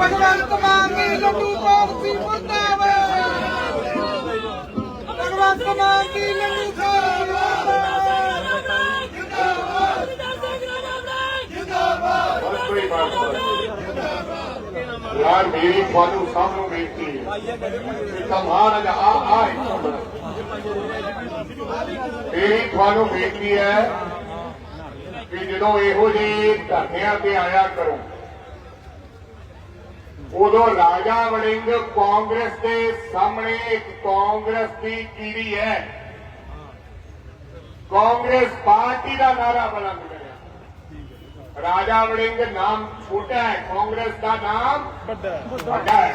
ਭਗਵੰਤ ਮਾਨ ਦੀ ਲੱਡੂ party ਮੁਰਦਾਬਾਦ। ਭਗਵੰਤ ਮਾਨ ਦੀ ਲੱਡੂ party ਬਸ ਕੋਈ ਬਾਤ ਨਹੀਂ ਯਾਰ ਮੇਰੀ ਤੁਹਾਨੂੰ ਸਭ ਨੂੰ ਬੇਨਤੀ ਹੈ। ਕਿ ਤੁਹਾਡਾ ਜਾ ਆ ਆ ਮੇਰੀ ਤੁਹਾਨੂੰ ਬੇਨਤੀ ਹੈ ਕਿ ਜਦੋਂ ਇਹੋ ਜਿਹੇ ਧਰਨਿਆਂ ਤੇ ਆਇਆ ਕਰੋ ਉਦੋਂ ਰਾਜਾ ਵੜਿੰਗ ਕਾਂਗਰਸ ਦੇ ਸਾਹਮਣੇ ਇੱਕ ਕਾਂਗਰਸ ਦੀ ਕੀੜੀ ਹੈ। ਕਾਂਗਰਸ ਪਾਰਟੀ ਦਾ ਨਾਰਾ ਬੁਲੰਦ ਕਰਿਆ। ਰਾਜਾ ਵੜਿੰਗ ਨਾਮ ਛੋਟਾ ਹੈ, ਕਾਂਗਰਸ ਦਾ ਨਾਮ ਵੱਡਾ ਹੈ। ਵੱਡਾ ਹੈ।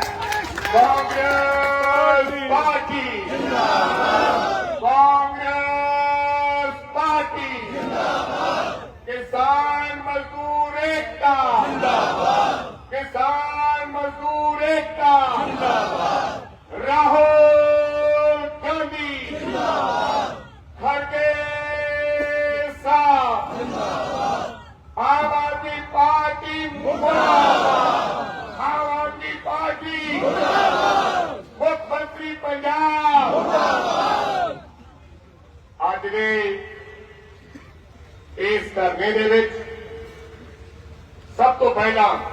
Congress party. ਜਿੰਦਾਬਾਦ ਕਾਂਗਰਸ ਪਾਰਟੀ। ਜਿੰਦਾਬਾਦ ਕਿਸਾਨ ਮਜ਼ਦੂਰ ਏਕਤਾ। ਜਿੰਦਾਬਾਦ ਕਿਸਾਨ ਮਜ਼ਦੂਰ ਏਕਤਾ ਜਿੰਦਾਬਾਦ ਰਾਹੁਲ ਗਾਂਧੀ। ਜਿੰਦਾਬਾਦ ਖੜਗੇ ਸਾਹਿਬ। ਆਮ ਆਦਮੀ ਪਾਰਟੀ ਮੁਰਦਾਬਾਦ। ਆਮ ਆਦਮੀ ਪਾਰਟੀ ਮੁੱਖ ਮੰਤਰੀ ਪੰਜਾਬ। ਅੱਜ ਦੇ ਇਸ ਧਰਨੇ ਦੇ ਵਿੱਚ ਸਭ ਤੋਂ ਪਹਿਲਾਂ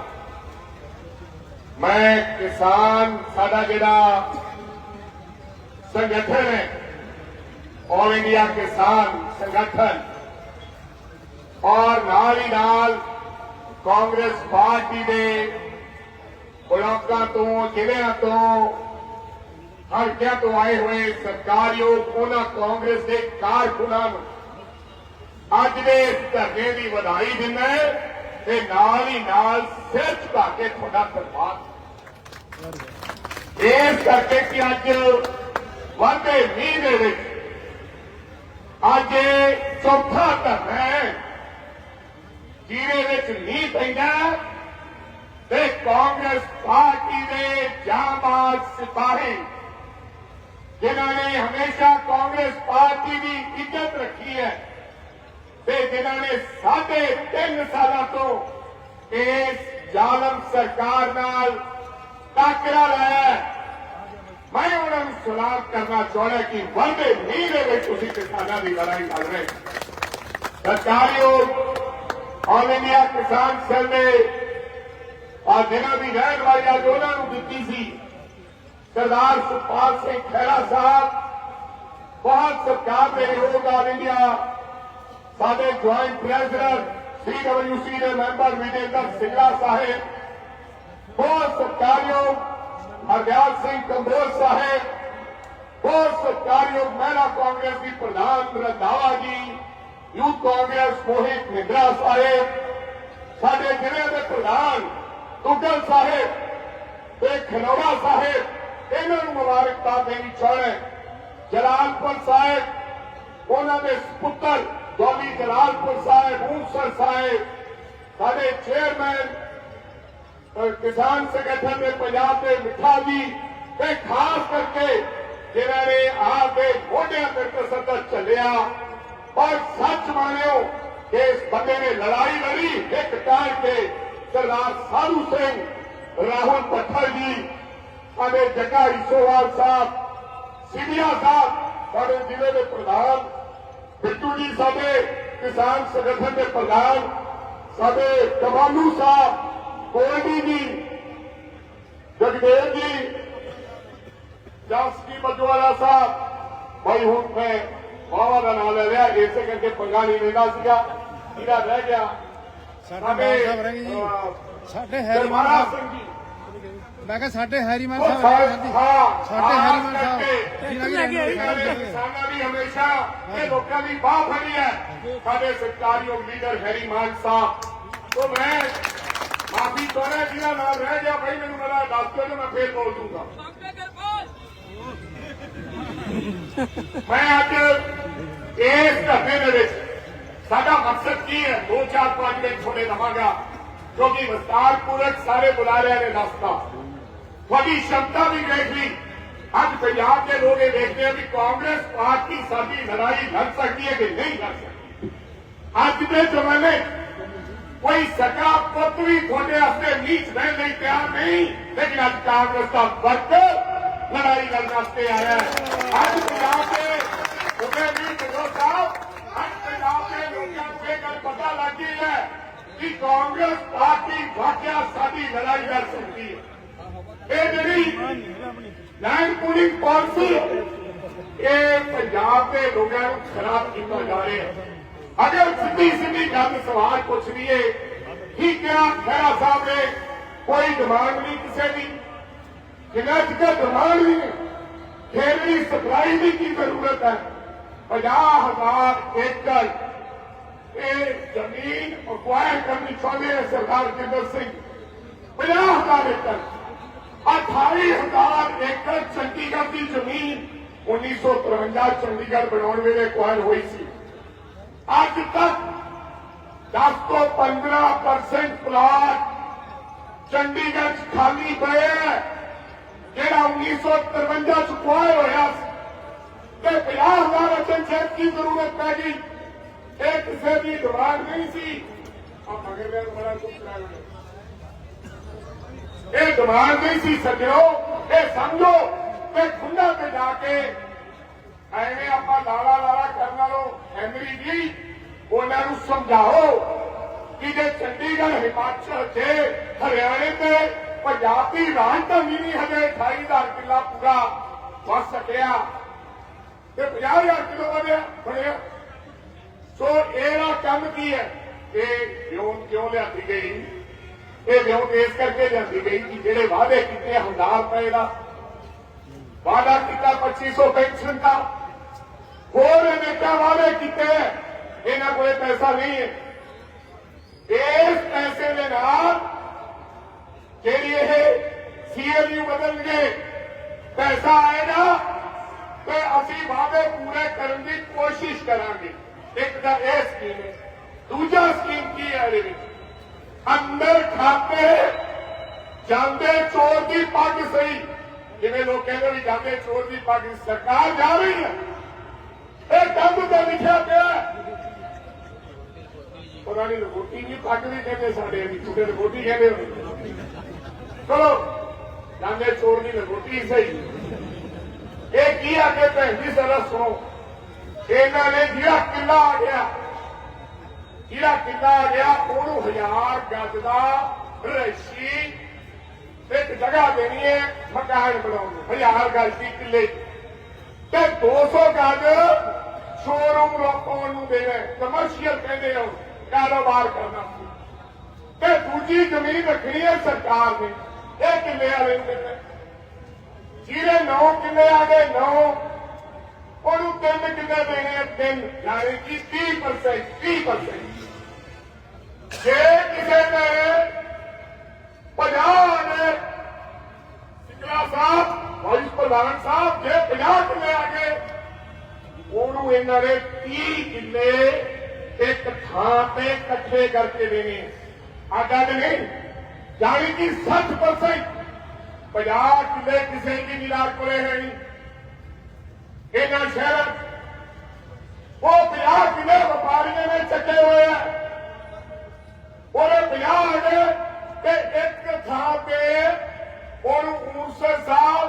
ਮੈਂ ਕਿਸਾਨ, ਸਾਡਾ ਜਿਹੜਾ ਸੰਗਠਨ ਹੈ ਆਲ ਇੰਡੀਆ ਕਿਸਾਨ ਸੰਗਠਨ, ਔਰ ਨਾਲ ਹੀ ਨਾਲ ਕਾਂਗਰਸ ਪਾਰਟੀ ਦੇ ਬਲਾਕਾਂ ਤੋਂ, ਜ਼ਿਲ੍ਹਿਆਂ ਤੋਂ, ਹਲਕਿਆਂ ਤੋਂ ਆਏ ਹੋਏ ਸਰਕਾਰਯੋਗ ਉਹਨਾਂ ਕਾਂਗਰਸ ਦੇ ਕਾਰਕੁਨਾਂ ਨੂੰ ਅੱਜ ਦੇ ਧਰਨੇ ਦੀ ਵਧਾਈ ਦਿੰਦਾ ਹੈ ਤੇ ਨਾਲ ਹੀ ਨਾਲ ਸਿਰ ਝੁਕਾ ਕੇ ਤੁਹਾਡਾ ਧੰਨਵਾਦ ਇਸ ਕਰਕੇ ਕਿ ਅੱਜ ਵਾਧੇ ਮੀਂਹ ਦੇ ਵਿੱਚ ਅੱਜ ਚੌਥਾ ਧਰਮ ਹੈ। ਜਿਹਦੇ ਵਿੱਚ ਮੀਂਹ ਪੈਂਦਾ ਤੇ ਕਾਂਗਰਸ ਪਾਰਟੀ ਦੇ ਜਾਂਬਾਜ਼ ਸਿਪਾਹੀ, ਜਿਨ੍ਹਾਂ ਨੇ ਹਮੇਸ਼ਾ ਕਾਂਗਰਸ ਪਾਰਟੀ ਦੀ ਇੱਜ਼ਤ ਰੱਖੀ ਹੈ ਤੇ ਜਿਨ੍ਹਾਂ ਨੇ ਸਾਢੇ ਤਿੰਨ ਸਾਲਾਂ ਤੋਂ ਇਸ ਜ਼ਾਲਮ ਸਰਕਾਰ ਨਾਲ ਟਾਕਰਾ ਲਾਇਆ ਹੈ। ਮੈਂ ਉਹਨਾਂ ਨੂੰ ਸਲਾਮ ਕਰਨਾ ਚਾਹੁੰਦਾ ਕਿ ਵੱਡੇ ਮੀਂਹ ਦੇ ਵਿੱਚ ਤੁਸੀਂ ਕਿਸਾਨਾਂ ਦੀ ਲੜਾਈ ਲੜ ਰਹੇ ਹੋ। ਸਰਕਾਰਯੋਗ ਆਲ ਇੰਡੀਆ ਕਿਸਾਨ ਸੈੱਲ ਨੇ ਆ ਜਿਨ੍ਹਾਂ ਦੀ ਰਹਿਣ ਵਾਲੀ ਅੱਜ ਉਹਨਾਂ ਨੂੰ ਦਿੱਤੀ ਸੀ ਸਰਦਾਰ ਸੁਖਪਾਲ ਸਿੰਘ ਖਹਿਰਾ ਸਾਹਿਬ, ਬਹੁਤ ਸਰਕਾਰ ਦੇ ਯੋਗ ਆਲ ਇੰਡੀਆ ਸਾਡੇ ਜੁਆਇੰਟ ਪ੍ਰੈਜ਼ੀਡੈਂਟ ਸੀਡਬਲਯੂਸੀ ਦੇ ਮੈਂਬਰ ਵਿਜੇਂਦਰ ਸਿੰਘਲਾ ਸਾਹਿਬ ਬਹੁਤ ਸਤਿਕਾਰਯੋਗ ਹਰਦਿਆਲ ਸਿੰਘ ਕੰਬੋਜ ਸਾਹਿਬ, ਬਹੁਤ ਸਤਿਕਾਰਯੋਗ ਮਹਿਲਾ ਕਾਂਗਰਸ ਦੀ ਪ੍ਰਧਾਨ ਰੰਧਾਵਾ ਜੀ ਯੂਥ ਕਾਂਗਰਸ ਮੋਹਿਤ ਮਿੰਦਰਾ ਸਾਹਿਬ, ਸਾਡੇ ਜ਼ਿਲ੍ਹੇ ਦੇ ਪ੍ਰਧਾਨ ਤੁਗਲ ਸਾਹਿਬ ਤੇ ਖਨੌੜਾ ਸਾਹਿਬ, ਇਹਨਾਂ ਨੂੰ ਮੁਬਾਰਕਬਾਦ ਦੇਣੀ ਚਾਹੁੰਦਾ ਜਲਾਲਪੁਰ ਸਾਹਿਬ, ਉਹਨਾਂ ਦੇ ਪੁੱਤਰ ਦੌਲੀ ਜਲਾਲਪੁਰ ਸਾਹਿਬ ਊਂਸਰ ਸਾਹਿਬ, ਸਾਡੇ ਚੇਅਰਮੈਨ ਕਿਸਾਨ ਸੰਗਠਨ ਦੇ ਪੰਜਾਬ ਦੇ ਮਿੱਠਾ ਜੀ ਤੇ ਖਾਸ ਕਰਕੇ ਜਿਨ੍ਹਾਂ ਨੇ ਆਪ ਦੇ ਮੋਢਿਆਂ ਤੇ ਤਸੱਦਦ ਚੱਲਿਆ ਔਰ ਸੱਚ ਮੰਨਿਓ ਕਿ ਇਸ ਬੰਦੇ ਨੇ ਲੜਾਈ ਲੜੀ ਇੱਕ ਟਾਈਮ ਤੇ ਸਰਦਾਰ ਸਾਧੂ ਸਿੰਘ ਰਾਹੁਲ ਪੱਠਲ ਜੀ ਸਾਡੇ ਜੱਗਾ ਈਸੋਵਾਲ ਸਾਹਿਬ ਸਿੱਧੀਆ ਸਾਹਿਬ ਸਾਡੇ ਜ਼ਿਲ੍ਹੇ ਦੇ ਪ੍ਰਧਾਨ ਬਿੱਟੂ ਜੀ ਸਾਡੇ ਕਿਸਾਨ ਸੰਗਠਨ ਦੇ ਪ੍ਰਧਾਨ ਸਾਡੇ ਕਮਾਲੂ ਸਾਹਿਬ ਗੋਲਡੀ ਜੀ ਜਗਦੇਵ ਜੀ ਜਾਸਕੀ ਬਜਵਾਲਾ ਸਾਹਿਬ ਭਾਈ ਹੁਣ ਮੈਂ ਬਾਵਾ ਦਾ ਨਾਮ ਲੈ ਲਿਆ ਇਸੇ ਕਰਕੇ ਪੰਗਾ ਨਹੀਂ ਲੈਂਦਾ ਸੀਗਾ ਇਹਦਾ ਰਹਿ ਗਿਆ। ਸਾਡੇ ਸਾਹਿਬ ਰਹਿ ਗਏ ਜੀ। ਸਾਡੇ ਹੈਰੀਮਾਨ ਸਾਹਿਬ। ਮੈਂ ਕਿਹਾ ਸਾਡੇ ਹੈਰੀਮਾਨ ਉਹ ਸਾਹਿਬ ਸਾਡੇ ਹੈਰੀਮਾਨ ਸਾਹਿਬ। ਜਿਨ੍ਹਾਂ ਦੀ ਨੇ ਕਿਸਾਨਾਂ ਦੀ ਹਮੇਸ਼ਾ ਇਹ ਲੋਕਾਂ ਦੀ ਬਾਹ ਫੜੀ ਹੈ। ਸਾਡੇ ਸਰਕਾਰੀਯੋਗ ਲੀਡਰ ਹੈਰੀਮਾਨ ਸਾਹਿਬ। ਤੋਂ ਮੈਂ ਮਾਫੀ ਚਾਹੁੰਦਾ ਜਿਹਦਾ ਨਾਮ ਰਹਿ ਗਿਆ ਭਾਈ ਮੈਨੂੰ ਮੇਰਾ ਦੱਸ ਦਿਓ ਮੈਂ ਫੇਰ ਬੋਲ ਦੂੰਗਾ। ਮੈਂ ਅੱਜ ਇਸ ਧਰਨੇ ਦੇ ਵਿੱਚ ਸਾਡਾ ਮਕਸਦ ਕੀ ਹੈ? ਦੋ ਚਾਰ ਪੰਜ ਮਿੰਟ ਛੋੜੇ ਲਵਾਂਗਾ, ਕਿਉਂਕਿ ਵਿਸਤਾਰਪੂਰਕ ਸਾਰੇ ਬੁਲਾਰਿਆਂ ਨੇ ਰਸਤਾ ਤੁਹਾਡੀ ਸ਼ਮਤਾ ਵੀ ਦੇਖ ਲਈ ਅੱਜ ਪੰਜਾਬ ਦੇ ਲੋਕ ਇਹ ਦੇਖਦੇ ਆ ਵੀ ਕਾਂਗਰਸ ਪਾਰਟੀ ਸਾਡੀ ਲੜਾਈ ਲੜ ਸਕਦੀ ਹੈ ਕਿ ਨਹੀਂ ਲੜ ਸਕਦੀ। ਅੱਜ ਦੇ ਜ਼ਮਾਨੇ 'ਚ ਕੋਈ ਸਕਾ ਪੁੱਤ ਵੀ ਤੁਹਾਡੇ ਵਾਸਤੇ ਨੀਚ ਬਹਿਣ ਲਈ ਤਿਆਰ ਨਹੀਂ ਲੇਕਿਨ ਅੱਜ ਕਾਂਗਰਸ ਦਾ ਵਰਕ ਲੜਾਈ ਲੜਨ ਵਾਸਤੇ ਆਇਆ ਹੈ ਅੱਜ ਪੰਜਾਬ ਦੇ ਉਹਦੇ ਵੀ ਜਦੋਂ ਸਾਹਿਬ ਅੱਜ ਪੰਜਾਬ ਦੇ ਲੋਕਾਂ ਨੂੰ ਇਹ ਗੱਲ ਪਤਾ ਲੱਗ ਗਈ ਹੈ ਕਿ ਕਾਂਗਰਸ ਪਾਰਟੀ ਵਾਕਿਆ ਸਾਡੀ ਲੜਾਈ ਲੜ ਸਕਦੀ ਹੈ ਇਹ ਜਿਹੜੀ ਲੈਂਡ ਪੂਲਿੰਗ ਪਾਲਿਸੀ ਇਹ ਪੰਜਾਬ ਦੇ ਲੋਕਾਂ ਨੂੰ ਖਰਾਬ ਕੀਤਾ ਜਾ ਰਿਹਾ ਹੈ ਅਗਰ ਸਿੱਧੀ ਸਿੱਧੀ ਗੱਲ ਸਵਾਲ ਪੁੱਛ ਲਈਏ ਕੀ ਕਿਹਾ ਖਹਿਰਾ ਸਾਹਿਬ ਨੇ ਕੋਈ ਡਿਮਾਂਡ ਨਹੀਂ ਕਿਸੇ ਦੀ ਜਿੰਨਾ ਚਿਰ ਡਿਮਾਂਡ ਨਹੀਂ ਹੈ, ਫਿਰ ਵੀ ਸਪਲਾਈ ਦੀ ਕੀ ਜ਼ਰੂਰਤ ਹੈ 50000 ਏਕੜ ਇਹ ਜ਼ਮੀਨ ਅਕਵਾਇਰ ਕਰਨੀ ਚਾਹੁੰਦੇ ਹੈ ਸਰਦਾਰ ਜਿੰਦਰ ਸਿੰਘ 50000 ਏਕੜ 28000 ਏਕੜ ਚੰਡੀਗੜ੍ਹ ਦੀ ਜ਼ਮੀਨ 1953 ਚੰਡੀਗੜ੍ਹ ਬਣਾਉਣ ਵੇਲੇ ਅਕਵਾਇਰ ਹੋਈ ਸੀ ਅੱਜ ਤੱਕ 10 ਤੋਂ 15% ਪਲਾਟ ਚੰਡੀਗੜ੍ਹ 'ਚ ਖਾਲੀ ਪਏ ਹੈ ਜਿਹੜਾ 1953 ਚ ਅਕਵਾਇਰ ਹੋਇਆ ਸੀ, ਤੇ 50000 ਅਚਨ ਚੈੱਕ ਦੀ ਜ਼ਰੂਰਤ ਪੈ ਗਈ। ਇਹ ਕਿਸੇ ਦੀ ਡਿਮਾਂਡ ਨਹੀਂ ਸੀ। ਆ ਮਗਰ ਵੇ ਬੜਾ ਕੁਝ ਕਰਾਇਆ ਇਹ ਡਿਮਾਂਡ ਨਹੀਂ ਸੀ, ਸੱਜਣੋ, ਇਹ ਸਮਝੋ, ਤੇ ਖੁੰਡਾ ਤੇ ਜਾ ਕੇ ਐਵੇਂ ਆਪਾਂ ਲਾਲਾ ਲਾਲਾ ਕਰਨ ਨਾਲੋਂ ਐਮਰੀ ਜੀ, ਉਹਨਾਂ ਨੂੰ ਸਮਝਾਓ ਕਿ ਜੇ ਚੰਡੀਗੜ੍ਹ, ਹਿਮਾਚਲ ਤੇ ਹਰਿਆਣੇ ਤੇ ਪੰਜਾਬ ਦੀ ਰਾਜਧਾਨੀ ਨਹੀਂ ਹਜੇ 28000 ਕਿੱਲਾ ਪੂਰਾ ਵਸ ਸਕਿਆ। ਤੇ 50000 ਕਿਲੋ ਵਧਿਆ ਬਣਿਆ। ਸੋ ਇਹਦਾ ਕੰਮ ਕੀ ਹੈ? ਇਹ ਵਿਉਂ ਕਿਉਂ ਲਿਆਂਦੀ ਗਈ? ਇਹ ਵਿਉਂ ਇਸ ਕਰਕੇ ਲਿਆਂਦੀ ਗਈ ਕਿ ਜਿਹੜੇ ਵਾਅਦੇ ਕੀਤੇ ਹਜ਼ਾਰ ਰੁਪਏ ਦਾ। ਵਾਅਦਾ ਕੀਤਾ 2500 ਪੈਨਸ਼ਨ ਦਾ। ਹੋਰ ਅਨੇਕਾਂ ਵਾਅਦੇ ਕੀਤੇ ਇਹਨਾਂ ਕੋਲੇ ਪੈਸਾ ਨਹੀਂ ਹੈ। ਇਸ ਪੈਸੇ ਦੇ ਨਾਲ ਜਿਹੜੀ ਇਹ ਸੀਐਲਯੂ ਬਦਲਣਗੇ ਪੈਸਾ ਆਏਗਾ ਤੇ ਅਸੀਂ ਵਾਅਦੇ ਪੂਰੇ ਕਰਨ ਦੀ ਕੋਸ਼ਿਸ਼ ਕਰਾਂਗੇ। ਇੱਕ ਤਾਂ ਇਹ ਸਕੀਮ ਹੈ। ਦੂਜਾ ਸਕੀਮ ਕੀ ਹੈ ਇਹਦੇ ਵਿੱਚ? ਅੰਦਰ ਖਾਤੇ ਜਾਂਦੇ ਚੋਰ ਦੀ ਪੱਗ ਸਹੀ। ਜਿਵੇਂ ਲੋਕ ਕਹਿੰਦੇ ਵੀ ਜਾਂਦੇ ਚੋਰ ਦੀ ਪੱਗ ਸਰਕਾਰ ਜਾ ਰਹੀ ਹੈ। ਇਹ ਕੰਧ ਤੇ ਲਿਖਿਆ ਪਿਆ। ਉਹਨਾਂ ਦੀ ਲਗੋਟੀ ਨਹੀਂ ਪੱਗ ਕਹਿੰਦੇ ਸਾਡੇ ਵੀ ਤੁਹਾਡੇ ਲਗੋਟੀ ਕਹਿੰਦੇ ਚਲੋ, ਜਾਂਦੇ ਚੋਰ ਦੀ ਰੋਟੀ ਸਹੀ। ਇਹ ਕੀ ਆ ਕੇ ਭੈਣ ਜੀ ਜ਼ਰਾ ਸੁਣੋ। ਇਹਨਾਂ ਨੇ ਜਿਹੜਾ ਕਿੱਲਾ ਆ ਗਿਆ, ਜਿਹੜਾ ਕਿੱਲਾ ਆ ਗਿਆ, ਉਹਨੂੰ ਹਜ਼ਾਰ ਗੱਜ ਦਾ ਰਸ਼ੀ ਇੱਕ ਜਗ੍ਹਾ ਦੇਣੀ ਹੈ, ਮਕਾਨ ਬਣਾਉਣ ਨੂੰ। ਹਜ਼ਾਰ ਗੱਜ ਦੀ ਕਿੱਲੇ। ਤੇ 200 ਗੱਜ ਸ਼ੋਰੂਮ ਲੋਕਾਂ ਨੂੰ ਦੇਣਾ ਕਮਰਸ਼ੀਅਲ ਕਹਿੰਦੇ ਹੋ ਕਾਰੋਬਾਰ ਕਰਨਾ। ਤੇ ਦੂਜੀ ਜ਼ਮੀਨ ਰੱਖਣੀ ਹੈ ਸਰਕਾਰ ਨੇ, ਇਹ ਕਿੱਲੇ ਵਾਲੇ ਨੂੰ ਦੇਣਾ? ਜਿਹਦੇ 9 ਕਿੱਲੇ ਆ ਗਏ 9 ਉਹਨੂੰ ਤਿੰਨ ਕਿੱਲੇ ਦੇਣੇ ਆ? ਤਿੰਨ, ਯਾਨੀ ਕਿ 30% 30% ਜੇ ਕਿਸੇ ਨੇ 50 ਨੇ ਸਿਕਲਾ ਸਾਹਿਬ ਵਾਈਸ ਪ੍ਰਧਾਨ ਸਾਹਿਬ ਜੇ 50 ਕਿੱਲੇ ਆ ਗਏ, ਉਹਨੂੰ ਇਹਨਾਂ ਨੇ 30 ਕਿੱਲੇ ਇੱਕ ਥਾਂ ਤੇ ਇਕੱਠੇ ਕਰਕੇ ਦੇਣੇ ਆ। ਗੱਲ ਨਹੀਂ ਯਾਨੀ ਕਿ 60% 50 ਕਿੱਲੇ ਕਿਸੇ ਜ਼ਿਮੀਦਾਰ ਕੋਲੇ ਹੈ ਨਹੀਂ। ਇਹਨਾਂ ਸ਼ਹਿਰਾਂ 'ਚ ਉਹ 50 ਕਿੱਲੇ ਵਪਾਰੀਆਂ ਨੇ ਚੱਕੇ ਹੋਏ ਆ। ਉਹਦੇ 50 ਆ ਗਏ ਤੇ ਇੱਕ ਥਾਂ ਤੇ ਉਹਨੂੰ ਮੂਸੇ ਸਾਲ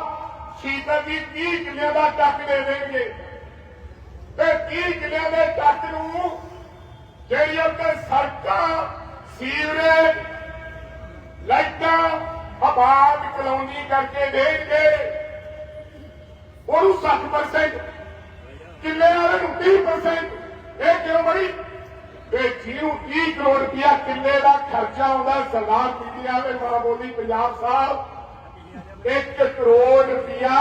ਸ਼ੀਤਲ ਦੀ 30 ਕਿੱਲਿਆਂ ਦਾ ਟੱਕ ਦੇ ਦੇਣਗੇ। ਤੇ 30 ਕਿੱਲਿਆਂ ਦੇ ਟੱਕ ਨੂੰ ਜਿਹੜੀਆਂ ਉੱਤੇ ਸੜਕਾਂ, ਸੀਵਰੇਜ, ਲਾਈਟਾਂ ਆਬਾਦ ਕਲੋਨੀ ਕਰਕੇ ਦੇਣਗੇ। ਉਹਨੂੰ 60% ਕਿੱਲੇ ਵਾਲੇ ਨੂੰ 30% ਇਹ ਕਿਉਂ ਬੜੀ ਤੇ ਜਿਹਨੂੰ 30 ਕਰੋੜ ਰੁਪਇਆ ਕਿੱਲੇ ਦਾ ਖਰਚਾ ਆਉਂਦਾ ਸਰਦਾਰ ਪੀਟੀਆ ਦੇ ਮਾਂ ਬੋਲੀ, ਪੰਜਾਬ ਸਾਹਿਬ। 1 ਕਰੋੜ ਰੁਪਇਆ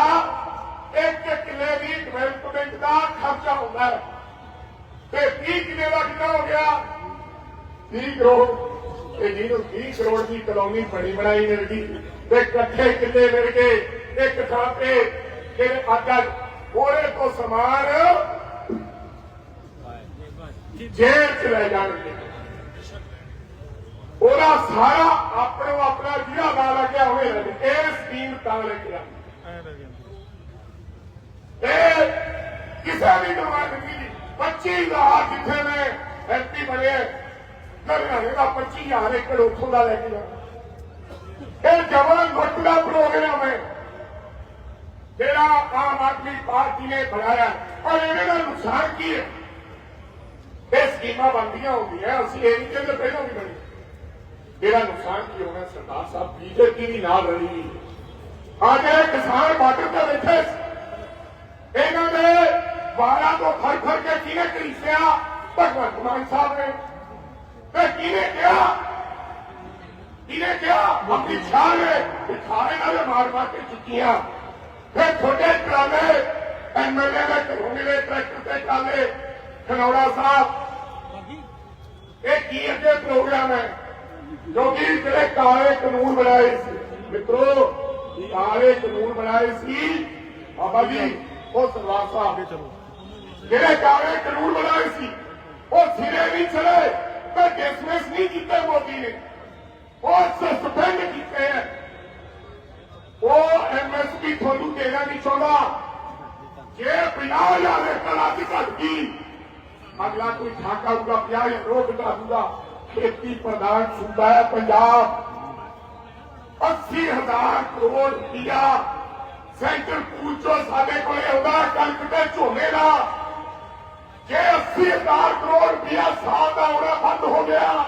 ਇੱਕ ਕਿੱਲੇ ਦੀ ਡਿਵੈਲਪਮੈਂਟ ਦਾ ਖਰਚਾ ਹੁੰਦਾ ਹੈ। ਤੇ 30 ਕਿੱਲੇ ਦਾ ਕਿੰਨਾ ਹੋ ਗਿਆ? 30 ਕਰੋੜ। ਤੇ ਜਿਹਨੂੰ 30 ਕਰੋੜ ਦੀ ਕਲੋਨੀ ਬਣੀ ਬਣਾਈ ਮਿਲ ਗਈ ਤੇ ਇਕੱਠੇ ਕਿੱਲੇ ਮਿਲ ਗਏ। ਇੱਕ ਥਾਂ ਤੇ ਜਿਹੜੇ ਆਗਾ ਉਹਦੇ ਤੋਂ ਸਮਾਨ ਜੇਲ੍ਹ ਚ ਲੈ ਜਾਣਗੇ। ਉਹਦਾ ਸਾਰਾ ਆਪਣੋ ਆਪਣਾ ਜਿਹੜਾ ਨਾਂ ਲੱਗਿਆ ਹੋਵੇ ਇਹ ਤਾਂ ਲੈ ਕੇ ਇਹ ਕਿਸੇ ਵੀ ਡਿਮਾਂਡ ਨਹੀਂ 25 ਲੱਖ ਜਿੱਥੇ ਮੈਂ ਐਮਪੀ ਬਣੇ ਹਰਿਆਣੇ ਦਾ 25000 ਏਕੜ ਉੱਥੋਂ ਦਾ ਲੈ ਕੇ ਜਾ ਇਹ ਜਬਰ ਗੁੱਟ ਦਾ ਪ੍ਰੋਗਰਾਮ ਹੈ। ਜਿਹੜਾ ਆਮ ਆਦਮੀ ਪਾਰਟੀ ਨੇ ਬਣਾਇਆ ਔਰ ਇਹਦੇ ਨਾਲ ਨੁਕਸਾਨ ਕੀ ਹੈ? ਇਹ ਸਕੀਮਾਂ ਬਣਦੀਆਂ ਹੁੰਦੀਆਂ ਅਸੀਂ ਇਹ ਨਹੀਂ ਕਹਿੰਦੇ ਪਹਿਲਾਂ ਵੀ ਬਣੀ। ਇਹਦਾ ਨੁਕਸਾਨ ਕੀ ਹੋਣਾ? ਸਰਦਾਰ ਸਾਹਿਬ ਬੀਜੇਪੀ ਵੀ ਨਾਲ ਰਲੀ ਅੱਜ ਇਹ ਕਿਸਾਨ ਬਾਰਡਰ ਤੇ ਬੈਠੇ ਸੀ। ਇਹਨਾਂ ਦੇ ਵਾਰਾਂ ਤੋਂ ਫੜ ਫੜ ਕੇ ਕਿਹਨੇ ਕਰੀਸਿਆ ਭਗਵੰਤ ਮਾਨ ਸਾਹਿਬ ਨੇ। ਤੇ ਕਿਹਨੇ ਕਿਹਾ? ਕਿਹਨੇ ਕਿਹਾ? ਆਪਣੀ ਛਾਂ ਨੇ ਦਿਖਾਏ ਨਾਲ ਮਾਰ ਮਾਰ ਕੇ ਚੁੱਕੀਆਂ। ਫਿਰ ਤੁਹਾਡੇ ਟਰਾਲੇ ਐਮਐਲਏ ਦੇ ਘਰੋਂ ਮਿਲੇ ਟਰੈਕਟਰ ਤੇ ਟਰਾਲੇ ਖਨੌੜਾ ਸਾਹਿਬ। ਇਹ ਕੀ ਅੱਗੇ ਪ੍ਰੋਗਰਾਮ ਹੈ? ਜੋ ਕਿ ਜਿਹੜੇ ਕਾਲੇ ਕਾਨੂੰਨ ਬਣਾਏ ਸੀ। ਮਿੱਤਰੋ ਕਾਲੇ ਕਾਨੂੰਨ ਬਣਾਏ ਸੀ। ਬਾਬਾ ਜੀ ਉਹ ਸਰਦਾਰ ਸਾਹਿਬ ਜਿਹੜੇ ਕਾਲੇ ਕਾਨੂੰਨ ਬਣਾਏ ਸੀ, ਉਹ ਸਿਰੇ ਨਹੀਂ ਚਲੇ, ਤੇ ਡਿਸਮਿਸ ਨਹੀਂ ਕੀਤੇ ਮੋਦੀ ਨੇ। ਉਹ ਸਸਪੈਂਡ ਕੀਤੇ ਹੈ ਉਹ ਐਮਐਸਪੀ ਤੁਹਾਨੂੰ ਦੇਣਾ ਨਹੀਂ ਚਾਹੁੰਦਾ। ਜੇ 50000 ਏਕੜ ਅੱਜ ਘਟ ਗਈ, ਅਗਲਾ ਕੋਈ ਠਾਕਾ ਹੋਊਗਾ 50 ਰੋਡ ਘਟਾ ਦੂਗਾ ਖੇਤੀ ਪ੍ਰਧਾਨ ਸੂਬਾ ਹੈ, ਪੰਜਾਬ 80000 ਕਰੋੜ ਰੁਪਇਆ ਸੈਂਟਰ ਪੂਲ ਚੋਂ ਸਾਡੇ ਕੋਲੇ ਆਉਂਦਾ, ਕਣਕ ਤੇ ਝੋਨੇ ਦਾ। ਜੇ 80000 ਕਰੋੜ ਰੁਪਇਆ ਸਾਲ ਦਾ ਆਉਣਾ ਬੰਦ ਹੋ ਗਿਆ,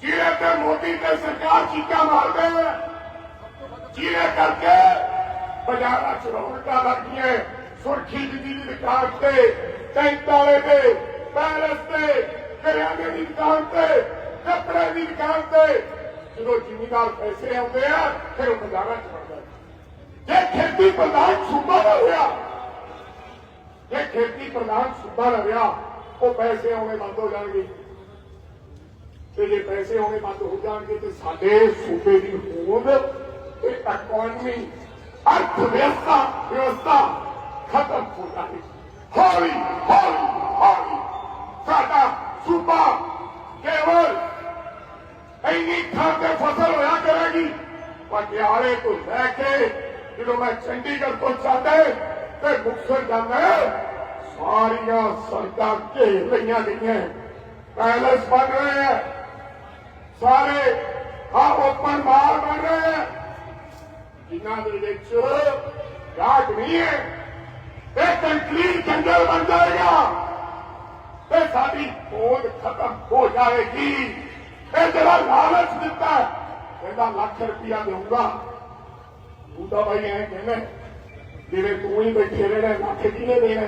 ਜਿਹਦੇ ਤੇ ਮੋਦੀ ਤੇ ਸਰਕਾਰ ਚੀਕਾਂ ਮਾਰਦੇ, ਜਿਹਦੇ ਕਰਕੇ ਬਾਜ਼ਾਰਾਂ ਚ ਰੌਣਕਾਂ ਲੱਗਦੀਆਂ ਸੁਰਖੀ ਦੀ ਦੀ ਦੁਕਾਨ ਤੇ, ਟੈਂਟ ਵਾਲੇ ਤੇ, ਪੈਲਸ ਤੇ ਕਰਿਆਨੇ ਦੀ ਦੁਕਾਨ ਤੇ ਕੱਪੜੇ ਦੀ ਦੁਕਾਨ ਤੇ ਜਦੋਂ ਜ਼ਿਮੀਦਾਰ ਪੈਸੇ ਆਉਂਦੇ ਆ, ਫਿਰ ਉਹ ਬਾਜ਼ਾਰਾਂ ਚ ਵੜਦਾ ਜੇ। ਖੇਤੀ ਪ੍ਰਧਾਨ ਸੂਬਾ ਨਾ ਹੋਇਆ, ਜੇ ਖੇਤੀ ਪ੍ਰਧਾਨ ਸੂਬਾ ਰਿਹਾ ਉਹ ਪੈਸੇ ਆਉਣੇ ਬੰਦ ਹੋ ਜਾਣਗੇ। ਤੇ ਜੇ ਪੈਸੇ ਆਉਣੇ ਬੰਦ ਹੋ ਜਾਣਗੇ, ਤੇ ਸਾਡੇ ਸੂਬੇ ਦੀ ਹੋਂਦ, ਤੇ ਇਕਨੋਮੀ ਅਰਥ ਵਿਵਸਥਾ ਵਿਵਸਥਾ ਖਤਮ ਹੋ ਜਾਣੀ ਹੌਲੀ ਹੌਲੀ ਹੌਲੀ, ਸਾਡਾ ਪਟਿਆਲੇ ਤੋਂ ਲੈ ਕੇ ਜਦੋਂ ਮੈਂ ਚੰਡੀਗੜ੍ਹ ਤੋਂ ਤੇ ਮੁਕਤਸਰ ਜਾਂਦਾ ਸਾਰੀਆਂ ਸੜਕਾਂ ਘੇਰ ਲਈਆਂ ਗਈਆਂ ਪੈਲਸ ਬਣ ਰਹੇ ਹੈ। ਸਾਰੇ ਆ ਓਪਨ ਬਾਰ ਬਣ ਰਹੇ ਹੈ। ਜਿਨ੍ਹਾਂ ਦੇ ਵਿੱਚ ਘਾਟ ਨਹੀਂ ਹੈ। ਇਹ ਕੰਕਰੀਟ ਜੰਗਲ ਬਣ ਜਾਏਗਾ। ਤੇ ਸਾਡੀ ਹੋਂਦ ਖਤਮ ਹੋ ਜਾਏਗੀ। ਇਹ ਜਿਹੜਾ ਲਾਲਚ ਦਿੱਤਾ ਕਹਿੰਦਾ ਲੱਖ ਰੁਪਇਆ ਦੇਊਗਾ ਤੂੰ ਬਾਈ ਭਾਈ ਐ ਕਹਿੰਦਾ ਜਿਵੇਂ ਤੂੰ ਹੀ ਬੈਠੇ ਰਹਿਣਾ ਲੱਖ ਕਿਹਨੇ ਦੇਣਾ?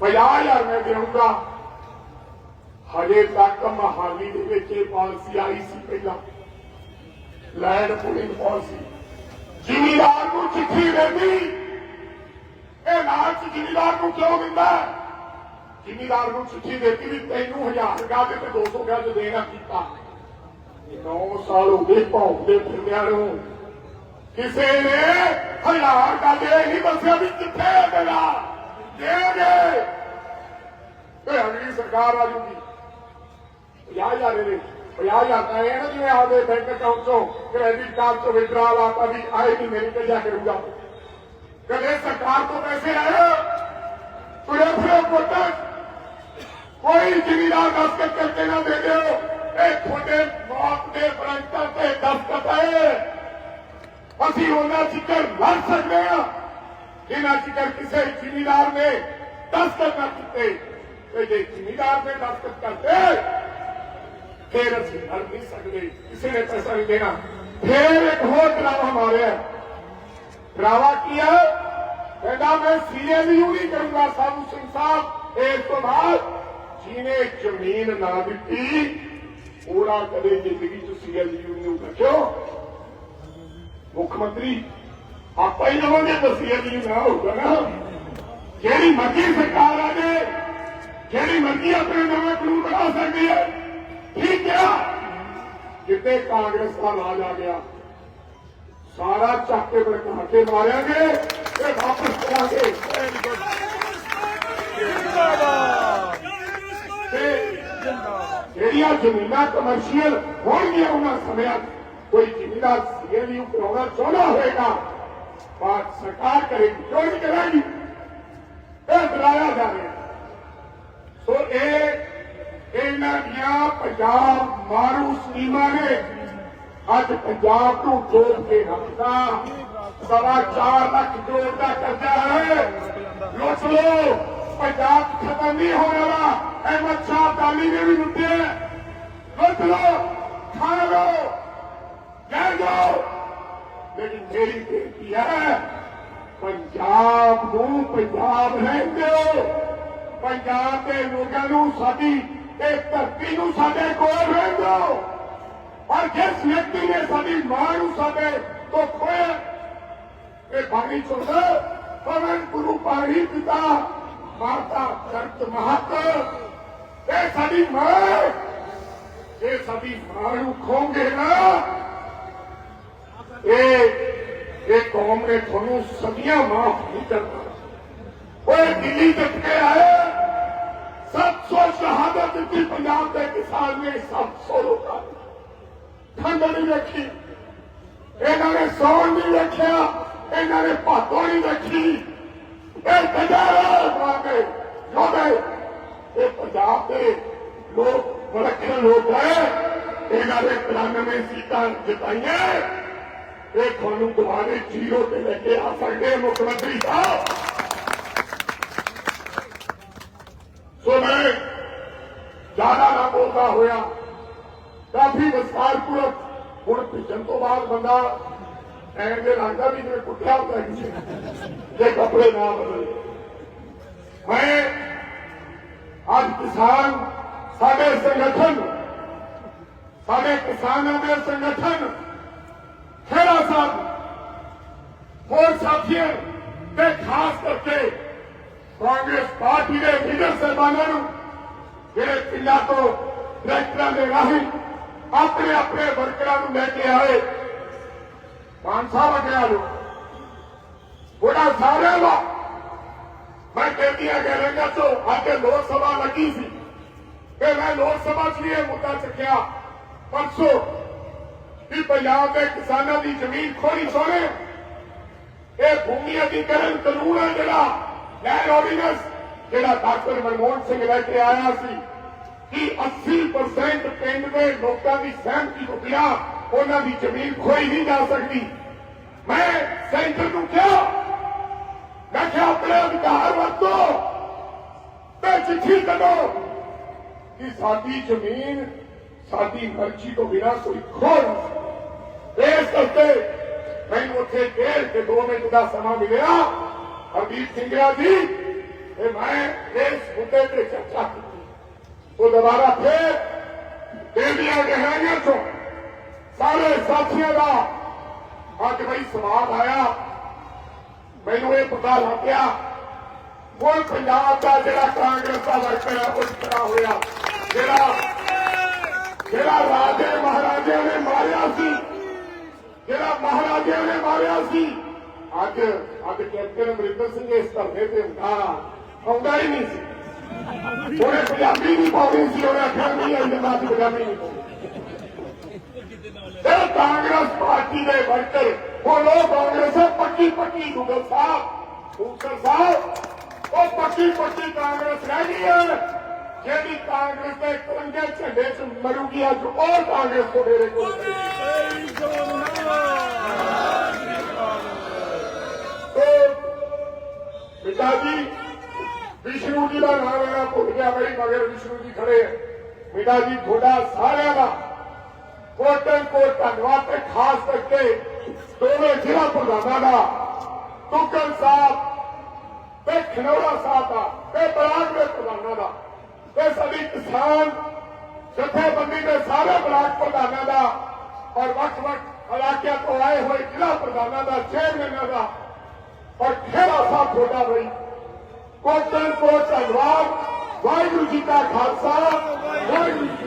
50000 ਮੈਂ ਦੇਊਗਾ। ਹਜੇ ਤੱਕ ਮਹਾਲੀ ਦੇ ਵਿੱਚ ਇਹ ਪਾਲਿਸੀ ਆਈ ਸੀ ਪਹਿਲਾਂ। Land pooling policy. ਜ਼ਿਮੀਦਾਰ ਨੂੰ ਚਿੱਠੀ ਦੇਦੀ ਇਹ ਲਾਲਚ ਜ਼ਿਮੀਦਾਰ ਨੂੰ ਕਿਉਂ ਦਿੰਦਾ? ਜ਼ਿਮੀਦਾਰ ਨੂੰ ਚਿੱਠੀ ਦੇਤੀ ਵੀ ਤੈਨੂੰ 1000 ਗਾਜ ਤੇ 200 ਗਾਜ ਦੇਣਾ ਕੀਤਾ 9 ਸਾਲ ਹੋ ਗਏ ਭੌਂਕਦੇ ਫਿਰਦਿਆਂ ਨੂੰ। ਕਿਸੇ ਨੇ ਹਜ਼ਾਰ ਗਾਜ ਇਹ ਨਹੀਂ ਦੱਸਿਆ ਵੀ ਕਿੱਥੇ ਹੈ ਤੇਰਾ? ਦੇਗੇ ਤੇ ਅਗਲੀ ਸਰਕਾਰ ਆ ਜੂਗੀ। 50000 ਦੇ 50000 ਤਾਂ ਇਹ ਨਾ ਜਿਵੇਂ ਆਪਦੇ ਬੈਂਕ ਅਕਾਊਂਟ ਚੋਂ ਕ੍ਰੈਡਿਟ ਕਾਰਡ ਤੋਂ ਵਿਡਰਾਲ ਆਤਾ ਵੀ ਆਏ ਨਹੀਂ ਮੇਰੀ ਤੇ ਜਾ ਕਰੂਗਾ। ਕਦੇ ਸਰਕਾਰ ਤੋਂ ਪੈਸੇ ਆਏ। ਤੁਰੇ ਫਿਰੇ ਪੁੱਤ। ਕੋਈ ਜ਼ਿਮੀਦਾਰ ਦੱਸ ਕੇ ਕਰਕੇ ਨਾ ਦੇ ਦਿਓ। ਇਹ ਤੁਹਾਡੇ ਮੌਤ ਦੇ ਬਰੰਟਾਂ ਤੇ ਦਸਤਖਤ ਹੈ। ਅਸੀਂ ਉਹਨਾਂ ਚਿਕਰ ਲੜ ਸਕਦੇ ਹਾਂ। ਜਿਨ੍ਹਾਂ ਚਿੱਕਰ ਕਿਸੇ ਜ਼ਿਮੀਦਾਰ ਨੇ ਦਸਤਖਤ ਨਾ ਕੀਤੇ, ਤੇ ਜੇ ਜ਼ਿਮੀਦਾਰ ਨੇ ਦਸਤਖਤ ਕਰਦੇ ਫਿਰ ਅਸੀਂ ਲੜ ਨਹੀਂ ਸਕਦੇ, ਕਿਸੇ ਨੇ ਪੈਸਾ ਨਹੀਂ ਦੇਣਾ। ਫਿਰ ਇੱਕ ਹੋਰ ਡਰਾਵਾ ਮਾਰਿਆ। ਡਰਾਵਾ ਕੀ ਹੈ? ਕਹਿੰਦਾ, ਮੈਂ ਸੀਐਮਯੂ ਨਹੀਂ ਕਰੂੰਗਾ ਸਾਧੂ ਸਿੰਘ ਸਾਹਿਬ ਇਸ ਤੋਂ ਬਾਅਦ ਜਿਹਨੇ ਜ਼ਮੀਨ ਨਾ ਦਿੱਤੀ ਉਹਦਾ ਕਦੇ ਜ਼ਿੰਦਗੀ ਚ ਸੀਐਮਯੂ ਨਹੀਂ ਕਿਉਂ ਮੁੱਖ ਮੰਤਰੀ, ਆਪਾਂ ਹੀ ਲਵਾਂਗੇ ਤਾਂ ਸੀਐਮਯੂ ਨਾ ਹੋਊਗਾ ਨਾ ਜਿਹੜੀ ਮਰਜ਼ੀ ਸਰਕਾਰ ਆ ਜਾਏ ਜਿਹੜੀ ਮਰਜ਼ੀ ਆਪਣੇ ਨਵੇਂ ਕਾਨੂੰਨ ਬਣਾ ਸਕਦੀ ਹੈ, ਠੀਕ ਹੈ। ਜਿੱਤੇ ਕਾਂਗਰਸ ਦਾ ਰਾਜ ਆ ਗਿਆ, ਸਾਰਾ ਚੱਕ ਕੇ ਬੜਕਾ ਕੇ ਤੇ ਵਾਪਸ ਕਰਾਂਗੇ। ਜਿਹੜੀਆਂ ਜ਼ਮੀਨਾਂ ਕਮਰਸ਼ੀਅਲ ਹੋਣਗੀਆਂ ਉਹਨਾਂ ਸਮਿਆਂ ਕੋਈ ਜ਼ਿਮੀਦਾਰ ਸੀਐਲਯੂ ਕਰਾਉਣਾ ਚਾਹੁੰਦਾ ਹੋਏਗਾ ਪਰ ਸਰਕਾਰ ਕਰੇਗੀ ਕਿਉਂ ਨਹੀਂ ਕਰੇਗੀ ਇਹ ਡਰਾਇਆ ਜਾ ਰਿਹਾ ਸੋ ਇਹ ਇਹਨਾਂ ਦੀਆਂ ਪੰਜਾਬ ਮਾਰੂ ਸਕੀਮਾਂ ਨੇ ਅੱਜ ਪੰਜਾਬ ਨੂੰ ਜੋੜ ਕੇ ਰੱਖਦਾ ਸਵਾ ਚਾਰ ਲੱਖ ਕਰੋੜ ਦਾ ਕਰਜ਼ਾ ਹੈ ਲੁੱਟ ਲੋ ਪੰਜਾਬ ਖਤਮ ਨਹੀਂ ਹੋਣ ਵਾਲਾ। ਅਹਿਮਦ ਸ਼ਾਹ ਅਬਦਾਲੀ ਨੇ ਵੀ ਲੁੱਟਿਆ ਲੁੱਟ ਲੋ ਖਾ ਲੋ ਲੈ ਜਾਓ। ਲੇਕਿਨ ਮੇਰੀ ਬੇਨਤੀ ਹੈ, ਪੰਜਾਬ ਨੂੰ ਪੰਜਾਬ ਰਹਿਣ ਦਿਓ। ਪੰਜਾਬ ਦੇ ਲੋਕਾਂ ਨੂੰ ਸਾਡੀ ਇਹ ਧਰਤੀ ਨੂੰ ਸਾਡੇ ਕੋਲ ਰਹਿਣ ਦਿਓ। ਔਰ ਜਿਸ ਵਿਅਕਤੀ ਨੇ ਸਾਡੀ ਮਾਂ ਨੂੰ ਸਾਡੇ ਤੋਂ ਖੋਇਆ ਇਹ ਬਾਣੀ ਸੁਣਦਾ, ਪਵਨ ਗੁਰੂ ਪਾਣੀ ਪਿਤਾ ਮਾਤਾ ਕਰਤ ਮਹਤ ਇਹ ਸਾਡੀ ਮਾਂ ਇਹ ਸਾਡੀ ਮਾਂ ਨੂੰ ਖੋਗੇ ਨਾ, ਇਹ ਇਹ ਕੌਮ ਨੇ ਤੁਹਾਨੂੰ ਸਦੀਆਂ ਮਾਫ ਨਹੀਂ ਕਰਨਾ ਓਏ ਦਿੱਲੀ ਤੱਕ ਕੇ ਆਏ 700 ਸ਼ਹਾਦਤ ਦਿੱਤੀ ਪੰਜਾਬ ਦੇ ਕਿਸਾਨ ਨੇ 700 ਲੋਕਾਂ ਨੇ। ਠੰਡ ਨਹੀਂ ਰੱਖੀ ਇਹਨਾਂ ਨੇ ਸੌਣ ਨਹੀਂ ਰੱਖਿਆ ਇਹਨਾਂ ਨੇ ਭਾਤੋਂ ਨਹੀਂ ਰੱਖੀ ਇਹ ਕਜਾਰਾ ਬਾਗੇ ਜੋਦੇ ਇਹ ਪੰਜਾਬ ਦੇ ਲੋਕ ਵਰਖੇ ਲੋਕ ਹੈ। ਇਹਨਾਂ ਨੇ 93 ਸੀਟਾਂ ਜਿਤਾਈਆਂ। ਇਹ ਤੁਹਾਨੂੰ ਦੁਬਾਰੇ ਜ਼ੀਰੋ ਤੇ ਲੈ ਕੇ ਆ ਸਕਦੇ ਮੁੱਖ ਮੰਤਰੀ ਸਾਹਿਬ। ਸੋ ਮੈਂ ਜ਼ਿਆਦਾ ਨਾ ਬੋਲਦਾ ਹੋਇਆ। ਕਾਫੀ ਵਿਸਥਾਰ ਵਿਸਤਾਰਪੂਰਕ ਹੁਣ ਭੇਜਣ ਤੋਂ ਬਾਅਦ ਬੰਦਾ ਐਂ ਦੇ ਲੱਗਦਾ ਵੀ ਜਿਵੇਂ ਕੁੱਟਿਆ ਹੁੰਦਾ ਕਿਸੇ ਜੇ ਕੱਪੜੇ ਨਾ ਬਦਲੇ। ਮੈਂ ਅੱਜ ਕਿਸਾਨ, ਸਾਡੇ ਸੰਗਠਨ, ਸਾਡੇ ਕਿਸਾਨਾਂ ਦੇ ਸੰਗਠਨ, ਖੇੜਾ ਸਾਹਿਬ, ਹੋਰ ਸਾਥੀਆਂ ਤੇ ਖਾਸ ਕਰਕੇ ਕਾਂਗਰਸ ਪਾਰਟੀ ਦੇ ਲੀਡਰ ਸਾਹਿਬਾਨਾਂ ਨੂੰ, ਜਿਹੜੇ ਪਿੰਡਾਂ ਤੋਂ ਟਰੈਕਟਰਾਂ ਦੇ ਰਾਹੀਂ ਆਪਣੇ ਆਪਣੇ ਵਰਕਰਾਂ ਨੂੰ ਲੈ ਕੇ ਆਏ। ਪੰਜ ਸਾਹਿਬ ਅੱਗੇ ਲੋ ਬੜਾ ਸਾਰਿਆਂ ਦਾ ਮੈਂ ਕਹਿੰਦੀਆਂ ਗੱਲਾਂ ਤੋਂ ਅੱਜ ਲੋਕ ਸਭਾ ਲੱਗੀ ਸੀ। ਕਿ ਮੈਂ ਲੋਕ ਸਭਾ 'ਚ ਵੀ ਇਹ ਮੁੱਦਾ ਚੱਕਿਆ। ਪਰਸੋਂ ਕਿ ਪੰਜਾਬ ਦੇ ਕਿਸਾਨਾਂ ਦੀ ਜ਼ਮੀਨ ਖੋਰੀ ਸੋਨੇ ਇਹ ਭੂਮੀ ਅਧਿਕਰਨ ਕਾਨੂੰਨ ਹੈ ਜਿਹੜਾ ਲੈਂਡ ਆਰਡੀਨੈਂਸ, ਜਿਹੜਾ ਡਾਕਟਰ ਮਨਮੋਹਨ ਸਿੰਘ ਲੈ ਕੇ ਆਇਆ ਸੀ ਕਿ 80% ਪਿੰਡ ਦੇ ਲੋਕਾਂ ਦੀ ਸਹਿਮਤੀ ਤੋਂ ਬਿਨਾਂ ਉਹਨਾਂ ਦੀ ਜ਼ਮੀਨ ਖੋਈ ਨਹੀਂ ਜਾ ਸਕਦੀ। ਮੈਂ ਸੈਂਟਰ ਨੂੰ ਕਿਹਾ, ਮੈਂ ਕਿਹਾ, ਆਪਣੇ ਅਧਿਕਾਰ ਵਰਤੋ, ਤੇ ਚਿੱਠੀ ਕੱਢੋ ਕਿ ਸਾਡੀ ਜ਼ਮੀਨ ਸਾਡੀ ਮਰਜ਼ੀ ਤੋਂ ਬਿਨਾਂ ਕੋਈ ਖੋ ਇਸ ਕਰਕੇ ਮੈਨੂੰ ਉੱਥੇ ਡੇਢ ਤੇ 2 ਮਿੰਟ ਦਾ ਸਮਾਂ ਮਿਲਿਆ। ਹਰਦੀਪ ਸਿੰਘਿਆ ਜੀ, ਤੇ ਮੈਂ ਇਸ ਮੁੱਦੇ ਤੇ ਚਰਚਾ ਕੀਤੀ। ਉਹ ਦੁਬਾਰਾ ਫੇਰ ਦੇਵੀਆਂ ਗਹਿਰਾਈਆਂ ਤੋਂ ਸਾਰੇ ਸਾਥੀਆਂ ਦਾ ਅੱਜ ਬਈ ਸਵਾਲ ਆਇਆ। ਮੈਨੂੰ ਇਹ ਪਤਾ ਲੱਗਿਆ ਕੋਈ ਪੰਜਾਬ ਦਾ ਜਿਹੜਾ ਕਾਂਗਰਸ ਦਾ ਵਰਕਰ ਹੈ ਉਹ ਖੜਾ ਹੋਇਆ। ਜਿਹੜਾ ਜਿਹੜਾ ਰਾਜੇ ਮਹਾਰਾਜਿਆਂ ਨੇ ਮਾਰਿਆ ਸੀ, ਜਿਹੜਾ ਮਹਾਰਾਜਿਆਂ ਨੇ ਮਾਰਿਆ ਸੀ, ਅੱਜ ਅੱਜ ਕੈਪਟਨ ਅਮਰਿੰਦਰ ਸਿੰਘ ਇਸ ਧਰਨੇ ਤੇ ਹੁੰਦਾ, ਆਉਂਦਾ ਹੀ ਨਹੀਂ ਸੀ। ਉਹਨੇ ਪੰਜਾਬੀ ਨਹੀਂ ਪਾਉਣੀ ਸੀ, ਉਹਨੇ ਆਖਿਆ, ਨਹੀਂ ਆਈ ਜਮਾਤ ਪੰਜਾਬੀ ਨਹੀਂ ਕਾਂਗਰਸ ਪਾਰਟੀ ਦੇ ਵਰਕਰ ਲੋਕ ਕਾਂਗਰਸ ਪੱਕੀ ਪੱਕੀ ਦੁਗਲ ਸਾਹਿਬ ਦੂਸਰ ਸਾਹਿਬ ਉਹ ਪੱਕੀ ਪੱਕੀ ਕਾਂਗਰਸ ਰਹਿ ਗਈ ਹੈ। ਜਿਹੜੀ ਕਾਂਗਰਸ ਦੇ ਤਿਰੰਗੇ ਝੰਡੇ 'ਚ ਮਰੂਗੀ ਅੱਜ ਉਹ ਕਾਂਗਰਸ ਤੋਂ ਮੇਰੇ ਕੋਲ ਪਿਤਾ ਜੀ ਵਿਸ਼ਨੂੰ ਜੀ ਦਾ ਨਾਮ ਇਹਨਾਂ ਭੁੱਲ ਗਿਆ ਬਈ ਮਗਰ ਵਿਸ਼ਨੂੰ ਜੀ ਖੜੇ ਹੈ। ਪਿਤਾ ਜੀ ਤੁਹਾਡਾ ਸਾਰਿਆਂ ਦਾ ਕੋਟਨ ਕੋਟ ਧੰਨਵਾਦ ਤੇ ਖਾਸ ਕਰਕੇ ਦੋਵੇਂ ਜ਼ਿਲ੍ਹਾ ਪ੍ਰਧਾਨਾਂ ਦਾ ਤੁਕਲ ਸਾਹਿਬ ਤੇ ਖਨੌਰਾ ਸਾਹਿਬ ਦਾ ਤੇ ਬਲਾਕ ਦੇ ਪ੍ਰਧਾਨਾਂ ਦਾ ਤੇ ਸਾਡੀ ਕਿਸਾਨ ਜਥੇਬੰਦੀ ਦੇ ਸਾਰੇ ਬਲਾਕ ਪ੍ਰਧਾਨਾਂ ਦਾ ਔਰ ਵੱਖ-ਵੱਖ ਇਲਾਕਿਆਂ ਤੋਂ ਆਏ ਹੋਏ ਜ਼ਿਲ੍ਹਾ ਪ੍ਰਧਾਨਾਂ ਦਾ ਚੇਅਰਮੈਨਾਂ ਦਾ ਔਰ ਖੇੜਾ ਸਾਹਿਬ ਤੁਹਾਡਾ ਬਈ ਕੋਟਨ ਕੋਟ ਧੰਨਵਾਦ, ਵਾਹਿਗੁਰੂ ਜੀ ਕਾ ਖਾਲਸਾ, ਵਾਹਿਗੁਰੂ ਜੀ